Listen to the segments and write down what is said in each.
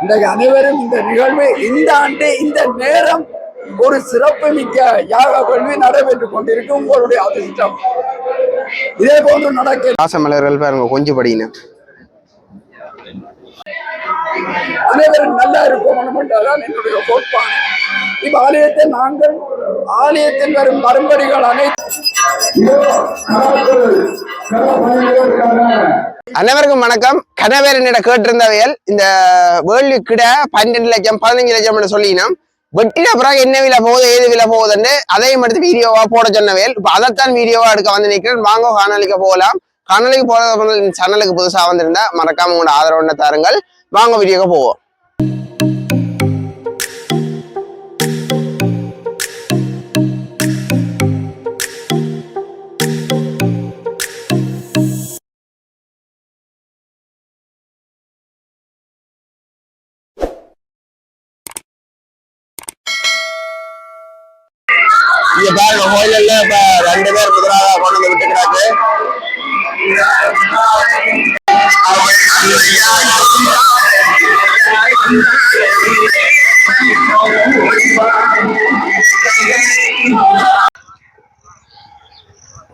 இன்றைக்கு அனைவரும் இந்த நிகழ்வு இந்த ஆண்டு இந்த நேரம் ஒரு சிறப்பு மிக்க யாக கல்வி நடைபெற்றுக் கொண்டிருக்கு உங்களுடைய அதிர்ஷ்டம் இதே போன்று நடக்க பாசமலர்கள் பாருங்க கொஞ்சம் படிங்க அனைவரும் நல்லா இருப்போம் என்றுதான் என்னுடைய கோட்பாடு இப்ப ஆலயத்தை நாங்கள் ஆலயத்தில் வரும் மறுபடிகள் அனைவருக்கும் வணக்கம். கணவர் என்னிட கேட்டிருந்தவையல் இந்த வேர்ல்டு கிட பன்னெண்டு லட்சம் பதினஞ்சு லட்சம் சொல்லினோம். வெட்டின பிறகு என்ன விலை போகுது ஏது விலை போகுதுன்னு அதையும் எடுத்து வீடியோவா போட சொன்னவையல் இப்ப அதைத்தான் வீடியோவா எடுக்க வந்து நிற்கிறேன். வாங்க காணொலிக்கு போகலாம். காணொலிக்கு போறது சேனலுக்கு புதுசா வந்திருந்தா மறக்காம உங்களோட ஆதரவு தாருங்கள். வாங்க வீடியோக்கு போவோம். இங்க பாருங்க கோயில்ல இப்ப ரெண்டு பேர் முதலாக கொண்டு வந்து விட்டுக்கிறாங்க.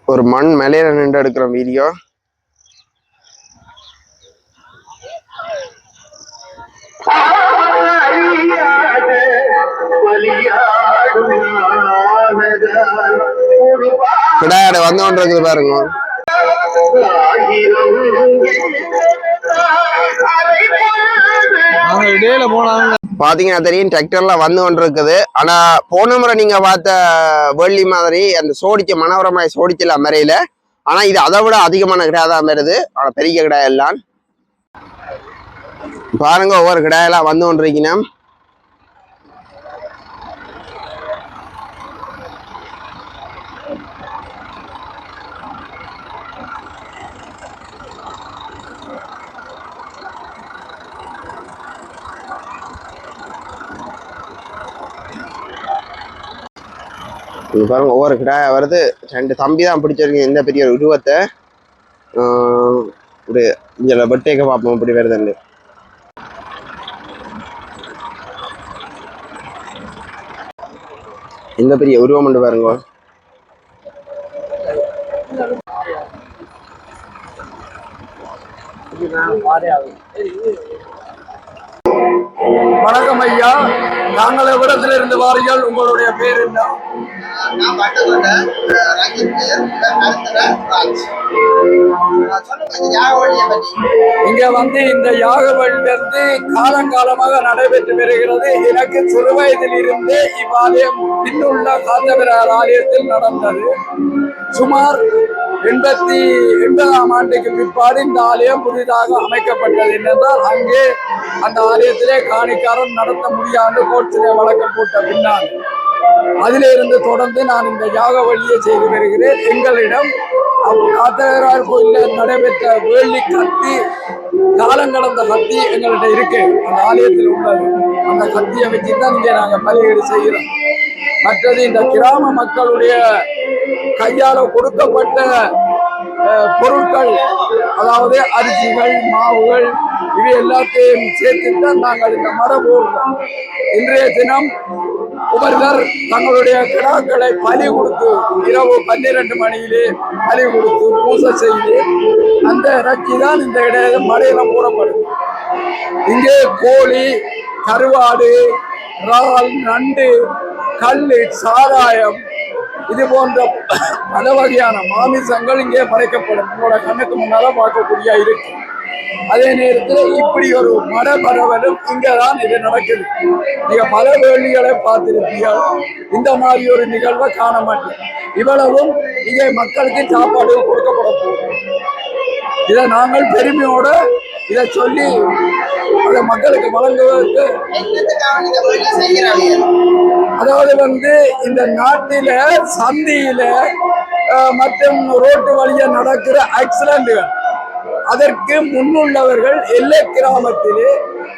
ஒரு மண் மேலே நின்று எடுக்கிற வீடியோ. கிடாட வந்து இருக்குது பாருங்க. அவங்க இடையில போனாங்க. பாத்தீங்கன்னா தெரியும் டிராக்டர்லாம் வந்து கொண்டு இருக்குது ஆனா போன முறை நீங்க பார்த்த வெள்ளி மாதிரி அந்த சோடிச்ச மனோரமாய் சோடிச்சல மறையில ஆனா இது அதை விட அதிகமான கிடா தான் வருது ஆனா பெரிய கிடா எல்லாம் பாருங்க ஒவ்வொரு கிடாயெல்லாம் வந்து கொண்டிருக்கணும் இங்க பாருங்க ஒவ்வொரு கிடாய வருது. ரெண்டு தம்பி தான் பிடிச்சிருக்கீங்க இந்த பெரிய ஒரு உருவத்தை. இப்படி இதில் வெட்டேக்க பார்ப்போம் இப்படி வருதுன்னு. இந்த பெரிய உருவம் உண்டு பாருங்க. வணக்கம் ஐயா. நாங்கள் எவ்விடத்தில் இருந்து வாருங்கள் உங்களுடைய பேர் என்ன? இங்க வந்து இந்த யாகவழியிலிருந்து காலங்காலமாக நடைபெற்று வருகிறது. எனக்கு சிறு வயதில் இருந்து இவ்வாலயம் பின்னுள்ள காத்தவரார் ஆலயத்தில் நடந்தது. சுமார் எண்பத்தி எண்பதாம் ஆண்டுக்கு பிற்பாடு இந்த ஆலயம் புதிதாக அமைக்கப்பட்டது என்றால் அங்கே அந்த ஆலயத்திலே காணிக்காரன் நடத்த முடியாது கோர்ட்டிலே வழக்கம் போட்ட பின்னால். அதிலிருந்து தொடர்ந்து நான் இந்த யாக வழியை செய்து வருகிறேன். எங்களிடம் காத்தகரார் கோயிலில் நடைபெற்ற வேள்வி கத்தி காலம் கடந்த கத்தி எங்கள்கிட்ட இருக்கு. அந்த ஆலயத்தில் உள்ளது அந்த கத்தியை வச்சு தான் இங்கே நாங்கள் பலியீடு செய்கிறோம். மற்றது இந்த கிராம மக்களுடைய கையால கொடுக்கப்பட்ட பொருட்கள் அதாவது அரிசிகள் மாவுகள் இவை எல்லாத்தையும் சேர்த்து தான் நாங்கள் இந்த மரம் ஓடுவோம் இன்றைய தினம் ஒவ்வொருவர் தங்களுடைய கிடாக்களை பலி கொடுத்து இரவு பன்னிரண்டு மணியிலே பலி கொடுத்து பூசை செய்து அந்த இறைச்சி தான் இந்த இடையில மலையில போடப்படும். இங்கே கோழி கருவாடு இறால் நண்டு கல் சாராயம் இது போன்ற பல வகையான மாமிசங்கள் இங்கே படைக்கப்படும். உங்களோட கண்ணுக்கு முன்னால பார்க்கக்கூடிய இருக்கு. அதே நேரத்தில் இப்படி ஒரு மட பரவலும் இங்கதான் இது நடக்குது. நீங்கள் பல வேள்விகளை பார்த்துருப்பீங்க இந்த மாதிரி ஒரு நிகழ்வை காண மாட்டேன். இவ்வளவும் இங்கே மக்களுக்கு சாப்பாடு கொடுக்கப்பட போகும் இதை நாங்கள் பெருமையோட இதை சொல்லி அதை மக்களுக்கு வழங்குவதற்கு அதாவது வந்து இந்த நாட்டில சந்தியில மற்றும் ரோட்டு வழியா நடக்கிற ஆக்சிடென்ட்கள் அதற்கு முன்னுள்ளவர்கள் எல்லை கிராமத்திலே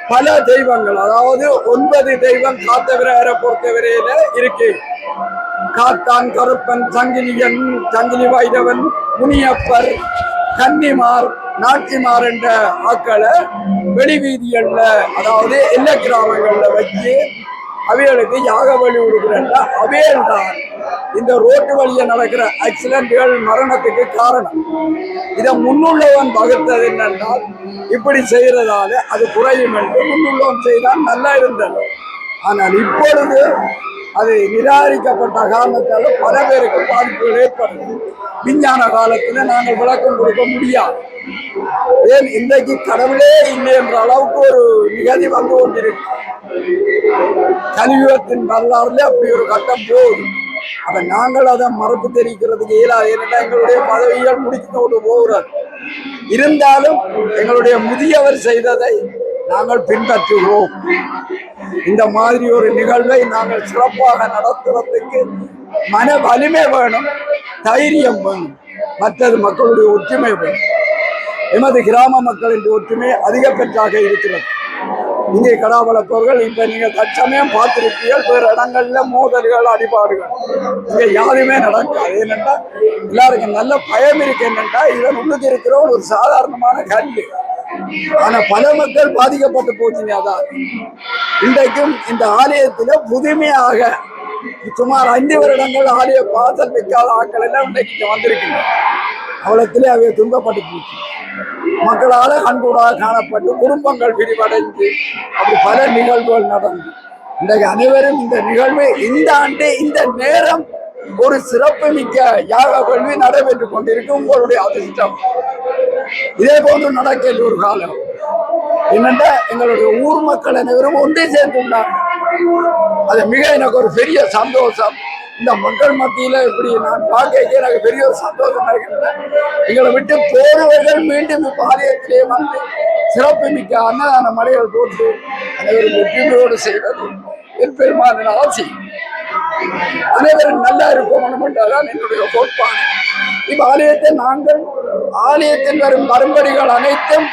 பல தெய்வங்கள் அதாவது ஒன்பது தெய்வம் காத்தவரையரை பொறுத்தவரையில இருக்கு. காத்தான் கருப்பன் சங்கிலியன் சங்கிலி வைரவன் முனியப்பர் கன்னிமார் நாட்டிமார் என்ற ஆக்களை வெளிவீதிகளில் அதாவது எல்லை கிராமங்களில் வச்சு அவைகளுக்கு யாக வழி கொடுக்குறா அவையல் தான் இந்த ரோட்டு வழியை நடக்கிற ஆக்சிடென்ட்கள் மரணத்துக்கு காரணம். இதை முன்னுள்ளவன் வகுத்தது என்னென்றால் இப்படி செய்கிறதால அது குறையும் என்று முன்னுள்ளவன் செய்தால் நல்லா இருந்தது. ஆனால் இப்பொழுது அது நிராகரிக்கப்பட்ட காரணத்தால் பல பேருக்கு பாதிப்புகள் ஏற்படுது. விஞ்ஞான காலத்துல நாங்கள் விளக்கம் கொடுக்க முடியாது. ஏன்? இன்றைக்கு கடவுளே இல்லை என்ற அளவுக்கு ஒரு நிகழ்ச்சி வந்து கொண்டிருக்கு. கலியுகத்தின் வரலாறுல அப்படி ஒரு கட்டம் போகுது. அப்ப நாங்கள் அதை மறப்பு தெரிவிக்கிறதுக்கு இயலாது. ஏனென்றால் எங்களுடைய பதவிகள் முடித்து போகிறது. இருந்தாலும் எங்களுடைய முதியவர் செய்ததை நாங்கள் பின்பற்றுகிறோம் இந்த மாதிரி ஒரு நிகழ்வை நாங்கள் சிறப்பாக நடத்துறதுக்கு மன வலிமை வேணும் தைரியம் வேணும். மற்றது மக்களுடைய ஒற்றுமை வேணும். எமது கிராம மக்களின் ஒற்றுமை அதிக பெற்றாக இருக்கிறது. இங்கே கடா வளர்ப்பவர்கள் இப்ப நீங்க தற்சமயம் பார்த்திருப்பீர்கள் வேறு இடங்கள்ல மோதல்கள் அடிபாடுகள். இங்க யாருமே நடக்காது. என்னென்றா எல்லாருக்கும் நல்ல பயம் இருக்கு. என்னென்றா இதன் உள்ளுக்கு இருக்கிற ஒரு சாதாரணமான கல் ஆனா பல மக்கள் பாதிக்கப்பட்டு போச்சுங்க அதான். இன்றைக்கும் இந்த ஆலயத்துல புதுமையாக சுமார் அஞ்சு வருடங்கள் ஆலய பாசல் வைக்காத ஆட்கள் எல்லாம் இன்றைக்கு வந்திருக்குங்க அவ்வளத்திலே அவை துன்பப்பட்டு போச்சு. மக்களால கண்கூடாக காணப்பட்டு குடும்பங்கள் விரிவடைந்து அப்படி பல நிகழ்வுகள் நடந்து. இன்றைக்கு அனைவரும் இந்த நிகழ்வு இந்த ஆண்டு இந்த நேரம் ஒரு சிறப்புமிக்க யாக கல்வி நடைபெற்றுக் கொண்டிருக்கு உங்களுடைய அதிர்ஷ்டம். இதே போன்று நடக்கிறது ஒரு காலம். என்னென்னா எங்களுடைய ஊர் மக்கள் அனைவரும் ஒன்றே சேர்ந்துள்ளாங்க அது மிக எனக்கு ஒரு பெரிய சந்தோஷம். இந்த மக்கள் மத்தியில இப்படி நான் பார்க்க எனக்கு பெரிய ஒரு சந்தோஷமா இருக்கின்றேன் எங்களை விட்டு போறவர்கள் மீண்டும் பாளையத்திலே வந்து சிறப்பு மிக்க அன்னதான மலைகள் போட்டு அனைவரும் வெற்றியோடு செய்வது என் ஆசி அனைவரும் நல்லா இருப்போம் என்றால்தான் என்னுடைய கோட்பாடு. இவ் ஆலயத்தை நாங்கள் ஆலயத்தில் வரும் பரம்பரைகள் அனைத்தும்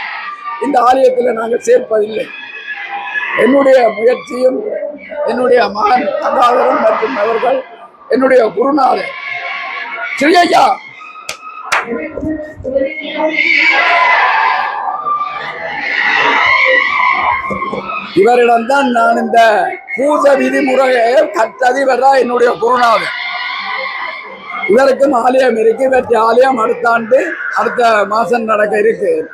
இந்த ஆலயத்தில் நாங்கள் சேர்ப்பதில்லை. என்னுடைய முயற்சியும் என்னுடைய மகன் கங்காதரன் மற்றும் அவர்கள் என்னுடைய குருநாதர் ஸ்ரீயா இவரிடம்தான் நான் இந்த பூச விதிமுறையை கற்றது என்னுடைய குருநாதர் இவருக்கும் ஆலயம் இருக்கு இவற்றை ஆலயம் அடுத்த ஆண்டு அடுத்த மாசம் நடக்க இருக்கு.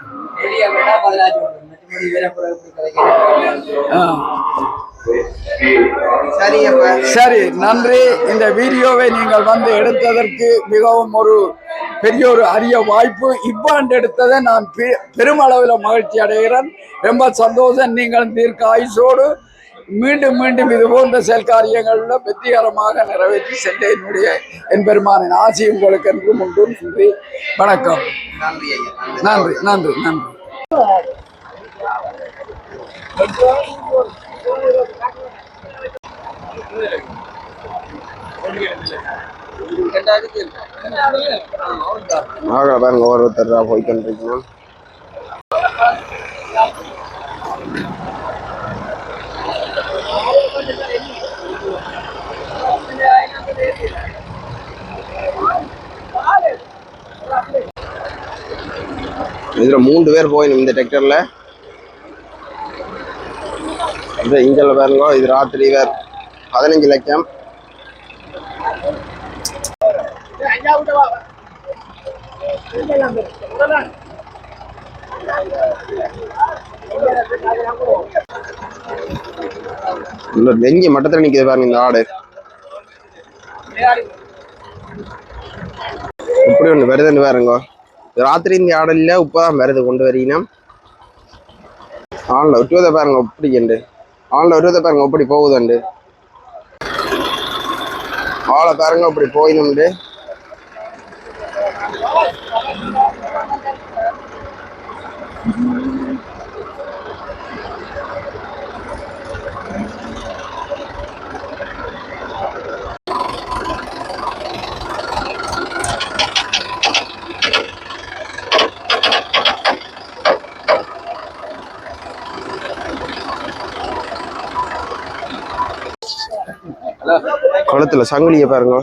சரி நன்றி. இந்த வீடியோவை நீங்கள் வந்து எடுத்ததற்கு மிகவும் ஒரு பெரிய ஒரு அரிய வாய்ப்பு. இவ்வாண்டு எடுத்ததை நான் பெ- பெருமளவில் மகிழ்ச்சி அடைகிறேன். ரொம்ப சந்தோஷம். நீங்கள் தீர்க்க ஆயுசோடு மீண்டும் மீண்டும் இது போன்ற செயல்காரியங்களில் வெற்றிகரமாக நிறைவேற்றி சென்ற என்னுடைய என் பெருமானின் ஆசி உங்களுக்கு என்றும் உண்டு. நன்றி. வணக்கம். நன்றி. நன்றி. நன்றி. நன்றி ரெண்டாயிரத்தி ஆகல பாருங்க ஒருத்தர் போய்கிட்டு இருக்கணும் இதில் மூன்று பேர் போயிடும் இந்த டிராக்டரில் இது இங்கல பாருங்க இது ராத்திரி வேர். பதினஞ்சு லட்சம். இந்த நெஞ்சு மட்டத்தில் நிற்கிது பாருங்க இந்த ஆடு. இப்படி ஒன்று வருதுன்னு பாருங்க. ராத்திரி இந்த ஆடு இல்ல இப்பதான் வருது கொண்டு வரீங்கன்னா ஆன்ல ஒட்டுவதை பாருங்க எப்படி கண்டு? ஆன்ல ஒட்டுவதை பாருங்க எப்படி போகுதுண்டு ஆளை பாருங்க அப்படி போயினுண்டு கழுத்துல சங்கிலிய பாருங்க.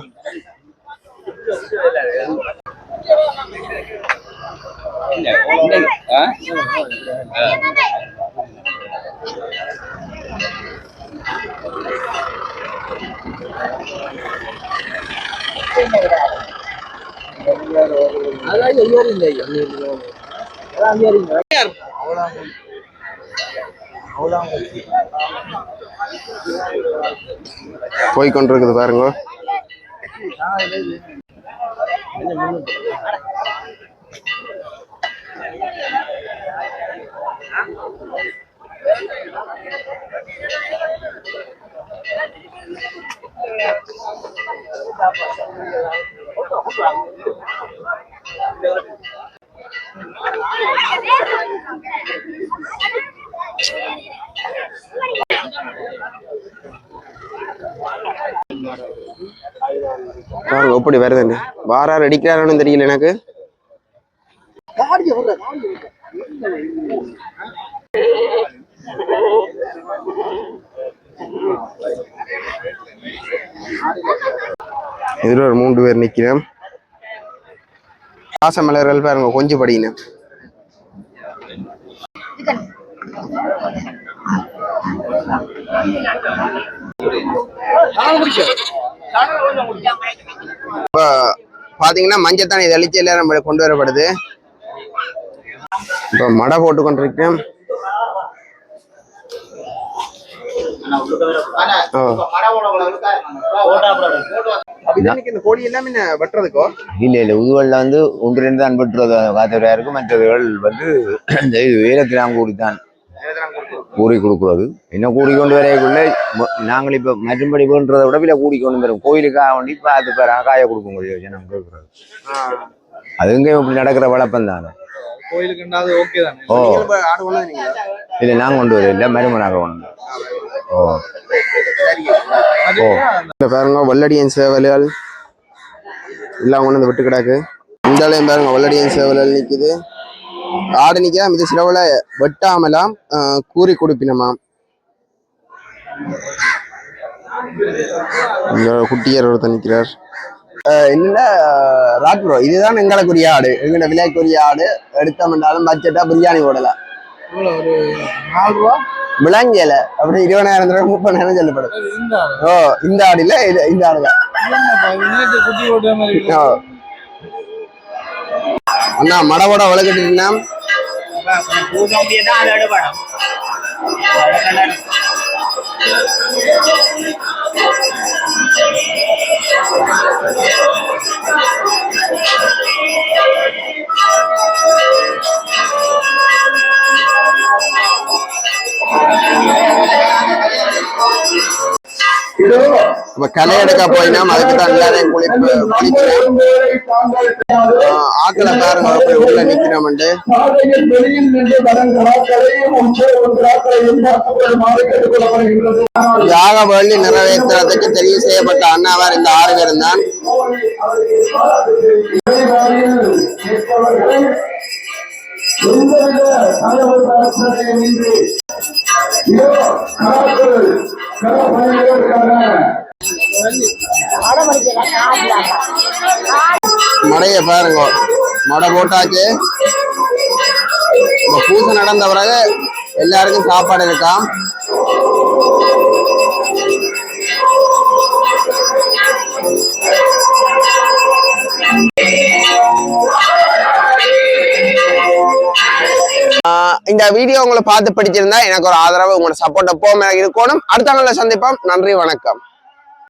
இல்ல போய் கொண்டிருக்குது பாருங்க. பாருங்க அப்படி வருதுன்னு வாரார் அடிக்கிறாருன்னு தெரியல எனக்கு. இதுல ஒரு மூன்று பேர் நிக்கிறேன். பாசமலர்கள் பாருங்க கொஞ்சம் படிக்கணும் இப்போ பாத்தீங்கன்னா மஞ்சத்தானி தெளிச்சல நம்ம கொண்டு வரப்படுது. இப்போ மடை போட்டு கொண்டிருக்கேன் இல்ல இல்ல உதுவல்ல வந்து ஒன்று ரெண்டு தான் பெற்றது காத்தவரையா இருக்கும் மற்றவர்கள் வந்து வேலத்திலாம் கூடித்தான் கூறி கொடுக்குறது. என்ன கூடி கொண்டு வரைக்குள்ள ம- நாங்கள் இப்ப மற்றும்படி வேண்டதை விட விலை கூடி கொண்டு வரும். கோயிலுக்காக வேண்டி பார்த்து பேர காய கொடுக்க முடியும் ஜனம் கேட்கறது. அது எங்கேயும் இப்படி நடக்கிற வழக்கம் தானே? கோயிலுக்குண்டாவது ஓகே தானே? ஓ. ஆடு கொண்டு வந்தீங்களா இல்ல நான் கொண்டு வரல இல்ல மருமனாக கொண்டு ஓ. ஓ. இந்த பாருங்க வெள்ளடியன் சேவல்கள். எல்லாம் கொண்டு வந்து விட்டு கிடக்கு இந்த பாருங்க வெள்ளடியன் சேவல்கள் நிக்குது. ஆடு நிக்கலாம் இது சிலவுல வெட்டாமலாம் கூறி கொடுப்பினமாம். குட்டியர் ஒருத்தர் நிக்கிறார். ஆஹ், என்னன்னா ராட் ப்ரோ இதுதான் எங்களுக்குரிய ஆடு. எங்களோட விலைக்குரிய ஆடு. எடுத்தோம்னாலும் பட்ஜெட்டா பிரியாணி போடலாம். விளங்கியல அப்படி இருபதாயிரம் ரூபாய் முப்பதாயிரம் சொல்லப்படுது. இந்த ஓ இந்த ஆடு இல்ல இந்த ஆடு தான். அண்ணா மடவோட வளர்க்கட்டுனா இப்ப களை எடுக்க போயினா அதுக்கு தான் எல்லாரையும் குளிப்பு குளிக்கிறேன். ஆக்களை பாருங்க போய் உள்ள கேட்டுக்கொள்ளப்படுகின்றது யாக வள்ளி நிறைவேற்றுறதுக்கு தெரிவு செய்யப்பட்ட அண்ணாவார் இந்த ஆறு பேரும் தான் எந்தவித மடைய பாருங்க. மடை போட்டாச்சு. இந்த பூசை நடந்த பிறகு எல்லாருக்கும் சாப்பாடு இருக்காம். இந்த வீடியோ உங்களை பார்த்து பிடிச்சிருந்தா எனக்கு ஒரு ஆதரவு உங்களோட சப்போர்ட் எப்பவும் எனக்கு இருக்கணும். அடுத்த நாளில் சந்திப்போம். நன்றி வணக்கம்.